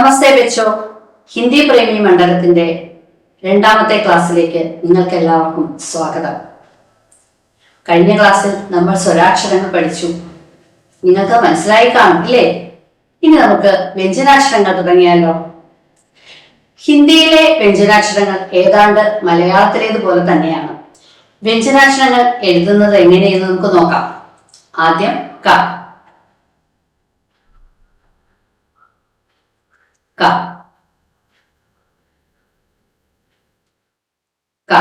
നമസ്തേ ബെച്ചോ. ഹിന്ദി പ്രേമി മണ്ഡലത്തിന്റെ രണ്ടാമത്തെ ക്ലാസ്സിലേക്ക് നിങ്ങൾക്ക് എല്ലാവർക്കും സ്വാഗതം. കഴിഞ്ഞ ക്ലാസ്സിൽ നമ്മൾ സ്വരാക്ഷരങ്ങൾ പഠിച്ചു. നിങ്ങൾക്ക് മനസ്സിലായി കാണും അല്ലേ? ഇനി നമുക്ക് വ്യഞ്ജനാക്ഷരങ്ങൾ തുടങ്ങിയാലോ? ഹിന്ദിയിലെ വ്യഞ്ജനാക്ഷരങ്ങൾ ഏതാണ്ട് മലയാളത്തിലേതുപോലെ തന്നെയാണ്. വ്യഞ്ജനാക്ഷരങ്ങൾ എഴുതുന്നത് എങ്ങനെയെന്ന് നമുക്ക് നോക്കാം. ആദ്യം ക. ക. ക.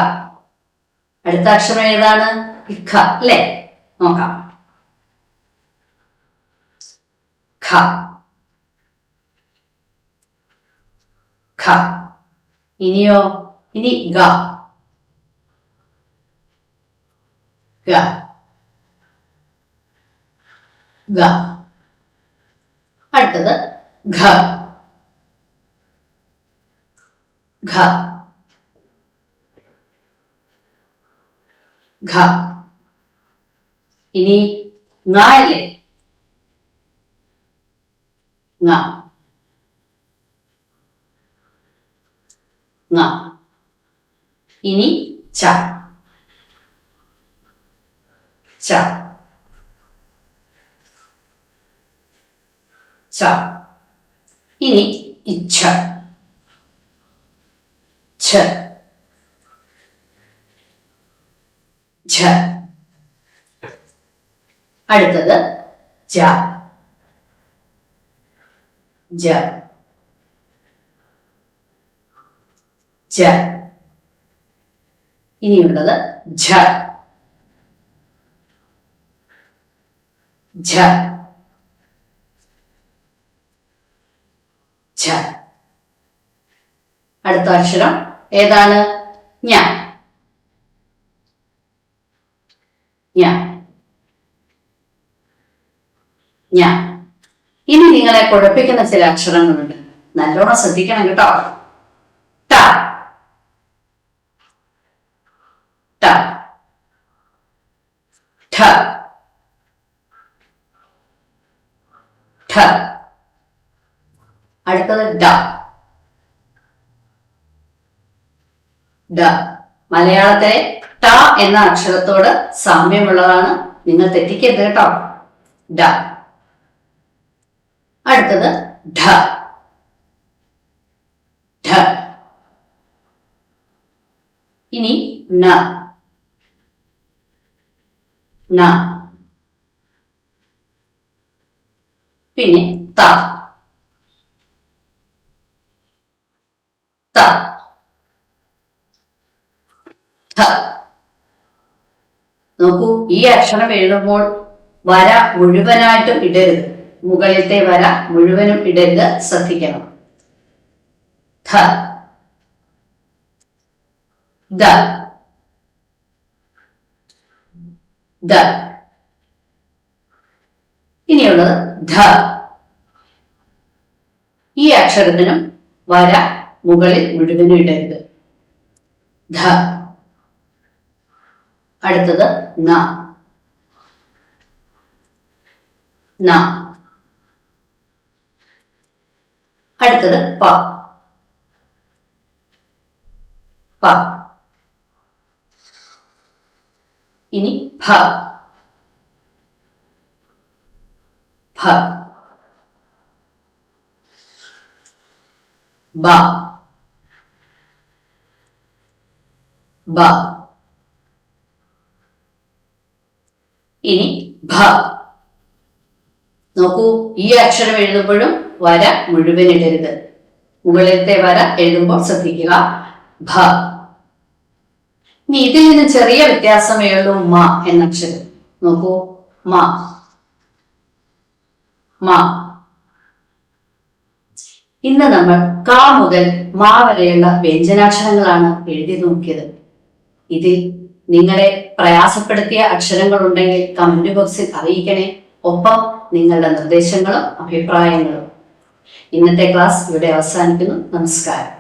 അടുത്ത അക്ഷരം ഏതാണ്? ഖ അല്ലേ? നോക്കാം. ഖ. ഖ. ഇനിയോ? ഇനി ഗ. ഗ. ഗ. അടുത്തത് ഘ. ഘ ഘ ഇനി ങ അല്ലേ? ങ. ങ. ഇനി ച. ച. ച. ഇനി ഇച്ഛ. ഛ ഛ അടുത്തത് ജ ജ ജ ഇനിയുള്ളത് ഝ ഝ ഝ അടുത്ത അക്ഷരം ഏതാണ്? ഞാൻ ഞാൻ ഞാൻ ഇനി നിങ്ങളെ കുഴപ്പിക്കുന്ന ചില അക്ഷരങ്ങളുണ്ട്. നല്ലോണം ശ്രദ്ധിക്കണം കേട്ടോ. ട. ട. ഠ. ഠ. അടുത്തത് ഡ. ഡ മലയാളത്തിലെ ട എന്ന അക്ഷരത്തോട് സാമ്യമുള്ളതാണ്. നിങ്ങൾ തെറ്റിക്കരുത് കേട്ടോ. ഡ അടുത്തത് ഢ. ഢ. ഇനി ന. ന. പിന്നെ ത. ത. നോക്കൂ ഈ അക്ഷരം എഴുതുമ്പോൾ വര മുഴുവനായിട്ടും ഇടരുത്. മുകളിലത്തെ വര മുഴുവനും ഇടരുത് ശ്രദ്ധിക്കണം. ധ. ദ ദ ഇനിയുള്ളത് ധ. ഈ അക്ഷരത്തിനും വര മുകളിൽ മുഴുവനും ഇടരുത്. ധ. അടുത്തത് ന. ന. അടുത്തത് പ. പ. ഇനി ഭ. ഭ. ബ ബ ഇനി ഭ. നോക്കൂ ഈ അക്ഷരം എഴുതുമ്പോഴും വര മുഴുവൻ ഇടരുത്. മുകളിലത്തെ വര എഴുതുമ്പോൾ ശ്രദ്ധിക്കുക ഭ. ഇനി ഇതിൽ നിന്ന് ചെറിയ വ്യത്യാസമേ ഉള്ളൂ മ എന്ന അക്ഷരം. നോക്കൂ മ. മ. ഇന്ന് നമ്മൾ കാ മുതൽ മാ വരെയുള്ള വ്യഞ്ജനാക്ഷരങ്ങളാണ് എഴുതി നോക്കിയത്. ഇതിൽ നിങ്ങളെ പ്രയാസപ്പെടുത്തിയ അക്ഷരങ്ങൾ ഉണ്ടെങ്കിൽ കമന്റ് ബോക്സിൽ അറിയിക്കണേ. ഒപ്പം നിങ്ങളുടെ നിർദ്ദേശങ്ങളും അഭിപ്രായങ്ങളും. ഇന്നത്തെ ക്ലാസ് ഇവിടെ അവസാനിക്കുന്നു. നമസ്കാരം.